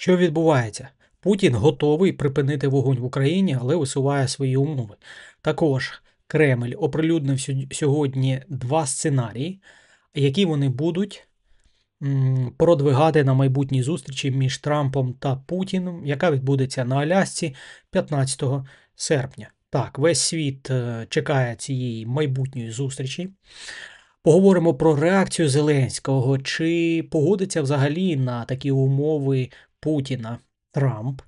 Що відбувається? Путін готовий припинити вогонь в Україні, але висуває свої умови. Також Кремль оприлюднив сьогодні два сценарії, які вони будуть продвигати на майбутній зустрічі між Трампом та Путіним, яка відбудеться на Алясці 15 серпня. Так, весь світ е, чекає цієї майбутньої зустрічі. Поговоримо про реакцію Зеленського, чи погодиться взагалі на такі умови Путіна Трамп.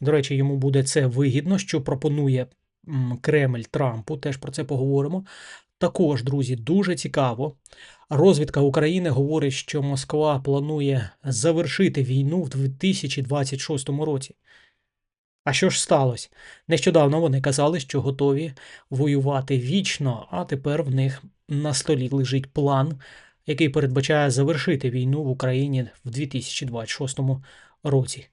До речі, йому буде це вигідно, що пропонує Кремль Трампу. Теж про це поговоримо. Також, друзі, дуже цікаво. Розвідка України говорить, що Москва планує завершити війну в 2026 році. А що ж сталося? Нещодавно вони казали, що готові воювати вічно, а тепер в них на столі лежить план, який передбачає завершити війну в Україні в 2026 році.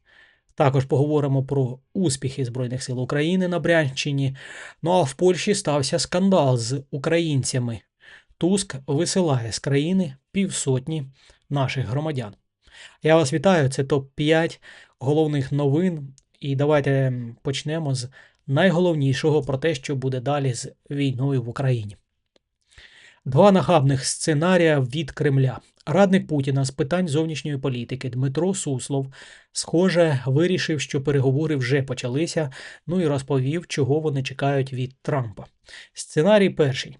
Також поговоримо про успіхи Збройних сил України на Брянщині. Ну а в Польщі стався скандал з українцями. Туск висилає з країни півсотні наших громадян. Я вас вітаю, це топ-5 головних новин. І давайте почнемо з найголовнішого про те, що буде далі з війною в Україні. Два нахабних сценарія від Кремля. Радник Путіна з питань зовнішньої політики Дмитро Суслов, схоже, вирішив, що переговори вже почалися, ну і розповів, чого вони чекають від Трампа. Сценарій перший.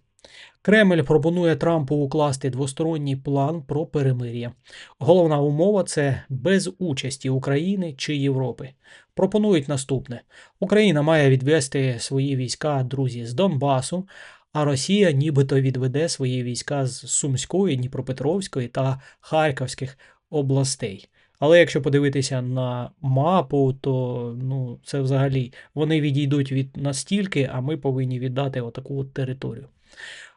Кремль пропонує Трампу укласти двосторонній план про перемир'я. Головна умова це без участі України чи Європи. Пропонують наступне: Україна має відвести свої війська, друзі, з Донбасу, а Росія нібито відведе свої війська з Сумської, Дніпропетровської та Харківських областей. Але якщо подивитися на мапу, то ну, це взагалі вони відійдуть від настільки, а ми повинні віддати отаку от територію.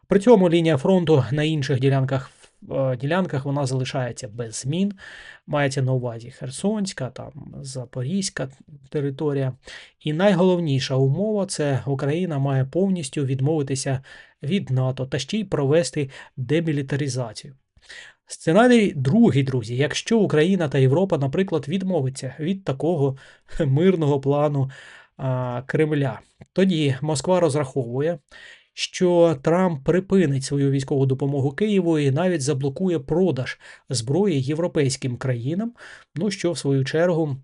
При цьому лінія фронту на інших ділянках, ділянках вона залишається без змін. Мається на увазі Херсонська, там Запорізька територія. І найголовніша умова це Україна має повністю відмовитися від НАТО та ще й провести демілітаризацію. Сценарій другий, друзі, якщо Україна та Європа, наприклад, відмовиться від такого мирного плану а, Кремля, тоді Москва розраховує, що Трамп припинить свою військову допомогу Києву і навіть заблокує продаж зброї європейським країнам, ну що в свою чергу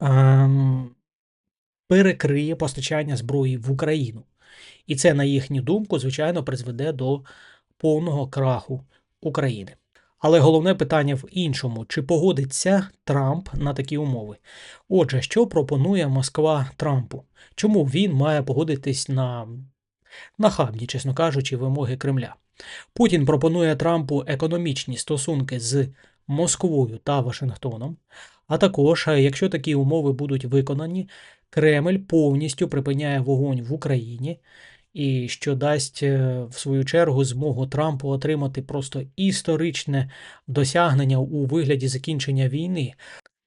ем, перекриє постачання зброї в Україну. І це, на їхню думку, звичайно, призведе до повного краху України. Але головне питання в іншому: чи погодиться Трамп на такі умови? Отже, що пропонує Москва Трампу? Чому він має погодитись на нахабні, чесно кажучи, вимоги Кремля? Путін пропонує Трампу економічні стосунки з Москвою та Вашингтоном. А також, е, якщо такі умови будуть виконані, Кремль повністю припиняє вогонь в Україні, і що дасть е, в свою чергу змогу Трампу отримати просто історичне досягнення у вигляді закінчення війни,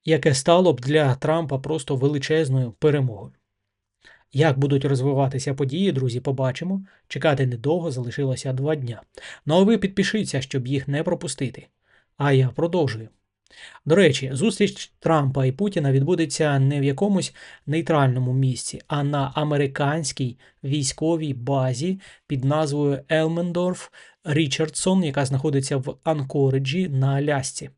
яке стало б для Трампа просто величезною перемогою. Як будуть розвиватися події, друзі, побачимо. Чекати недовго залишилося два дня. Ну а ви підпишіться, щоб їх не пропустити. А я продовжую. До речі, зустріч Трампа і Путіна відбудеться не в якомусь нейтральному місці, а на американській військовій базі під назвою Елмендорф Річардсон, яка знаходиться в Анкориджі на Алясці.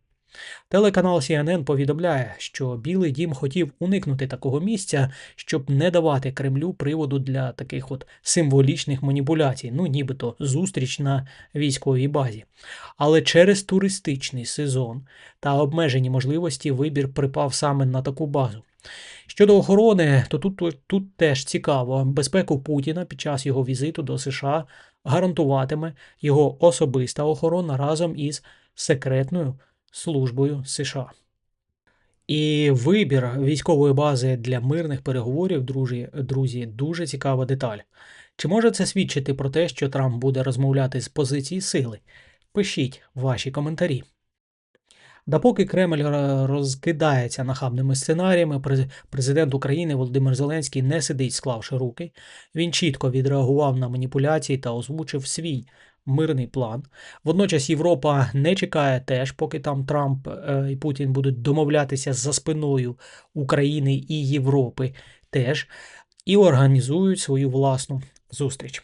Телеканал CNN повідомляє, що Білий дім хотів уникнути такого місця, щоб не давати Кремлю приводу для таких от символічних маніпуляцій, ну нібито зустріч на військовій базі. Але через туристичний сезон та обмежені можливості вибір припав саме на таку базу. Щодо охорони, то тут, тут, тут теж цікаво. Безпеку Путіна під час його візиту до США гарантуватиме його особиста охорона разом із секретною службою США. І вибір військової бази для мирних переговорів, друзі, друзі, дуже цікава деталь. Чи може це свідчити про те, що Трамп буде розмовляти з позиції сили? Пишіть ваші коментарі. Допоки Кремль розкидається нахабними сценаріями, президент України Володимир Зеленський не сидить, склавши руки. Він чітко відреагував на маніпуляції та озвучив свій мирний план. Водночас Європа не чекає теж, поки там Трамп е, і Путін будуть домовлятися за спиною України і Європи теж, і організують свою власну зустріч.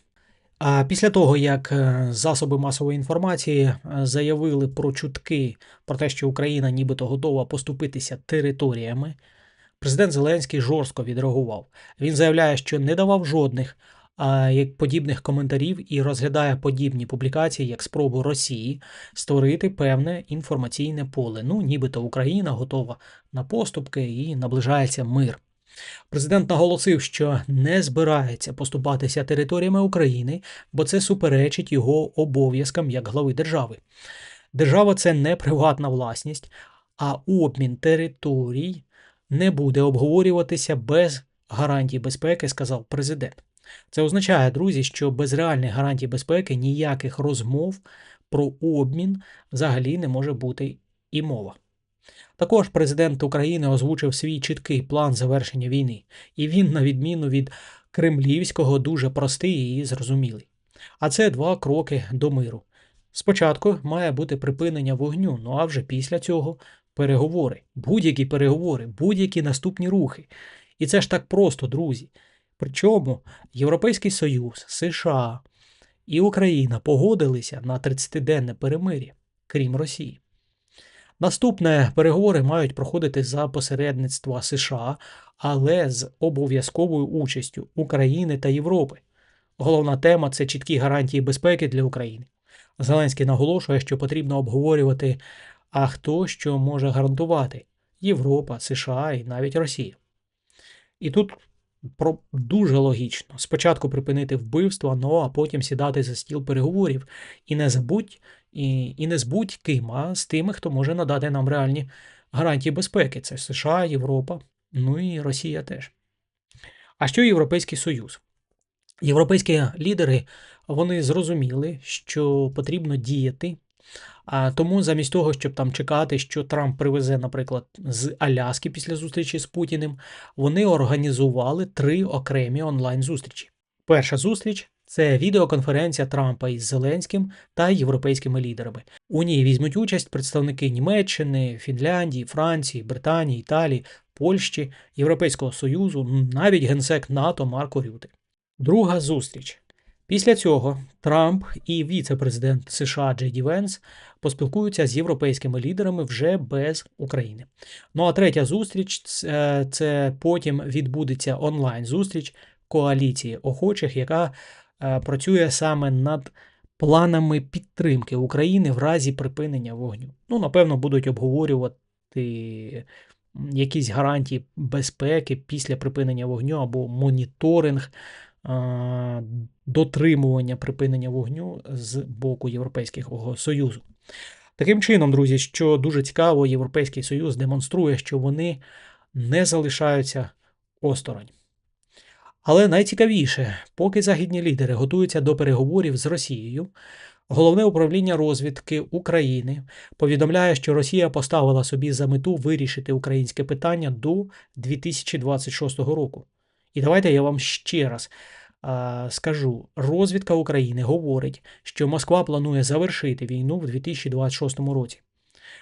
А після того, як е, засоби масової інформації е, заявили про чутки про те, що Україна нібито готова поступитися територіями, президент Зеленський жорстко відреагував. Він заявляє, що не давав жодних подібних коментарів і розглядає подібні публікації як спробу Росії створити певне інформаційне поле. Ну, нібито Україна готова на поступки і наближається мир. Президент наголосив, що не збирається поступатися територіями України, бо це суперечить його обов'язкам як глави держави. Держава це не приватна власність, а обмін територій не буде обговорюватися без гарантій безпеки, сказав президент. Це означає, друзі, що без реальних гарантій безпеки ніяких розмов про обмін взагалі не може бути і мова. Також президент України озвучив свій чіткий план завершення війни, і він, на відміну від кремлівського, дуже простий і зрозумілий. А це два кроки до миру. Спочатку має бути припинення вогню, ну а вже після цього переговори, будь-які переговори, будь-які наступні рухи. І це ж так просто, друзі. Причому Європейський Союз, США і Україна погодилися на 30-денне перемир'я, крім Росії. Наступне переговори мають проходити за посередництва США, але з обов'язковою участю України та Європи. Головна тема це чіткі гарантії безпеки для України. Зеленський наголошує, що потрібно обговорювати, а хто що може гарантувати Європа, США і навіть Росія. І тут про дуже логічно. Спочатку припинити вбивство, ну а потім сідати за стіл переговорів. І не забудь, і, і не з будь-ким, а з тими, хто може надати нам реальні гарантії безпеки. Це США, Європа, ну і Росія теж. А що Європейський Союз? Європейські лідери вони зрозуміли, що потрібно діяти. А тому замість того, щоб там чекати, що Трамп привезе, наприклад, з Аляски після зустрічі з Путіним, вони організували три окремі онлайн-зустрічі. Перша зустріч це відеоконференція Трампа із Зеленським та європейськими лідерами. У ній візьмуть участь представники Німеччини, Фінляндії, Франції, Британії, Італії, Польщі, Європейського Союзу, навіть генсек НАТО Марко Рюти. Друга зустріч. Після цього Трамп і віце-президент США Джей Ді Венс поспілкуються з європейськими лідерами вже без України. Ну а третя зустріч це потім відбудеться онлайн-зустріч коаліції охочих, яка Е, працює саме над планами підтримки України в разі припинення вогню. Ну, напевно, будуть обговорювати якісь гарантії безпеки після припинення вогню або моніторинг. Дотримування припинення вогню з боку Європейського Союзу. Таким чином, друзі, що дуже цікаво, Європейський Союз демонструє, що вони не залишаються осторонь. Але найцікавіше, поки західні лідери готуються до переговорів з Росією, головне управління розвідки України повідомляє, що Росія поставила собі за мету вирішити українське питання до 2026 року. І давайте я вам ще раз а, скажу: розвідка України говорить, що Москва планує завершити війну в 2026 році.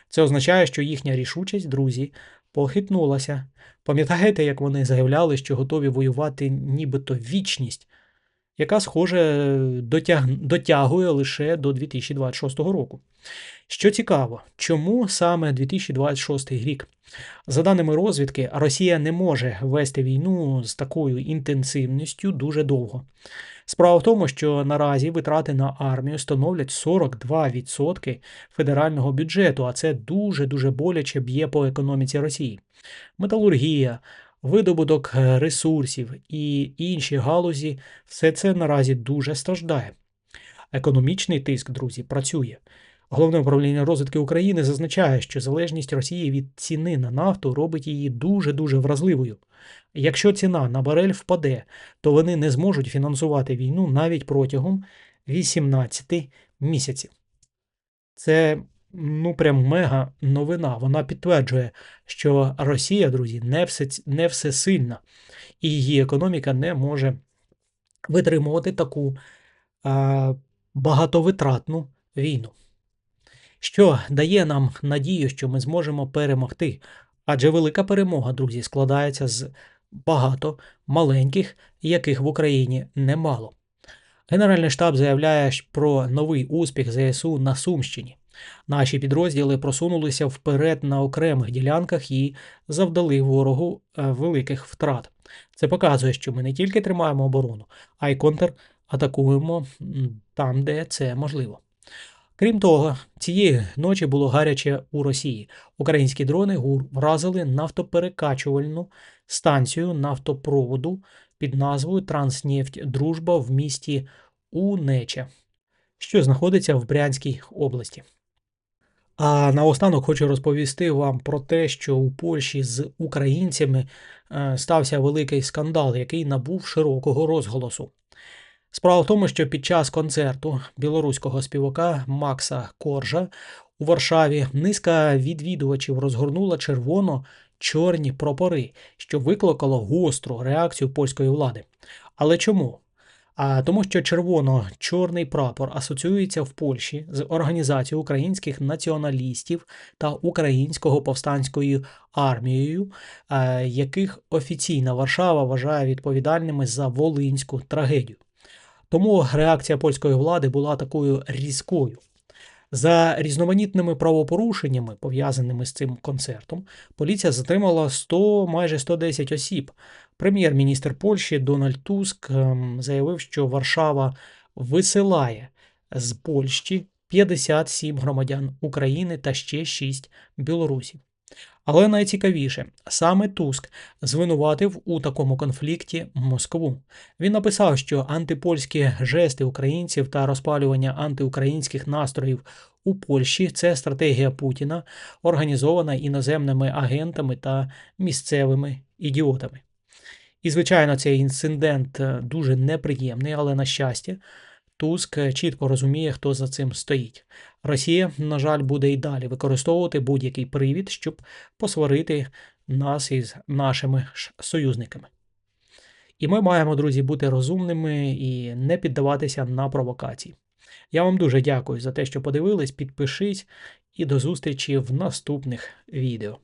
Це означає, що їхня рішучість, друзі, похитнулася. Пам'ятаєте, як вони заявляли, що готові воювати нібито вічність, яка, схоже, дотяг... дотягує лише до 2026 року. Що цікаво, чому саме 2026 рік? За даними розвідки, Росія не може вести війну з такою інтенсивністю дуже довго. Справа в тому, що наразі витрати на армію становлять 42% федерального бюджету, а це дуже-дуже боляче б'є по економіці Росії. Металургія, видобуток ресурсів і інші галузі все це наразі дуже страждає. Економічний тиск, друзі, працює. Головне управління розвитки України зазначає, що залежність Росії від ціни на нафту робить її дуже-дуже вразливою. Якщо ціна на барель впаде, то вони не зможуть фінансувати війну навіть протягом 18 місяців. Це ну прям мега новина. Вона підтверджує, що Росія, друзі, не все, не всесильна, і її економіка не може витримувати таку а, багатовитратну війну, що дає нам надію, що ми зможемо перемогти. Адже велика перемога, друзі, складається з багато маленьких, яких в Україні немало. Генеральний штаб заявляє про новий успіх ЗСУ на Сумщині. Наші підрозділи просунулися вперед на окремих ділянках і завдали ворогу е, великих втрат. Це показує, що ми не тільки тримаємо оборону, а й контратакуємо м, там, де це можливо. Крім того, цієї ночі було гаряче у Росії. Українські дрони ГУР вразили нафтоперекачувальну станцію нафтопроводу під назвою Транснефть Дружба в місті Унече, що знаходиться в Брянській області. А наостанок хочу розповісти вам про те, що у Польщі з українцями е, стався великий скандал, який набув широкого розголосу. Справа в тому, що під час концерту білоруського співака Макса Коржа у Варшаві низка відвідувачів розгорнула червоно-чорні прапори, що викликало гостру реакцію польської влади. Але чому? А тому, що червоно-чорний прапор асоціюється в Польщі з організацією українських націоналістів та українського повстанською армією, яких офіційна Варшава вважає відповідальними за волинську трагедію. Тому реакція польської влади була такою різкою. За різноманітними правопорушеннями, пов'язаними з цим концертом, поліція затримала 100, майже 110 осіб. Прем'єр-міністр Польщі Дональд Туск ем, заявив, що Варшава висилає з Польщі 57 громадян України та ще 6 білорусів. Але найцікавіше, саме Туск звинуватив у такому конфлікті Москву. Він написав, що антипольські жести українців та розпалювання антиукраїнських настроїв у Польщі це стратегія Путіна, організована іноземними агентами та місцевими ідіотами. І, звичайно, цей інцидент е, дуже неприємний, але на щастя, Туск чітко розуміє, хто за цим стоїть. Росія, на жаль, буде і далі використовувати будь-який привід, щоб посварити нас із нашими ж союзниками. І ми маємо, друзі, бути розумними і не піддаватися на провокації. Я вам дуже дякую за те, що подивились. Підпишись і до зустрічі в наступних відео.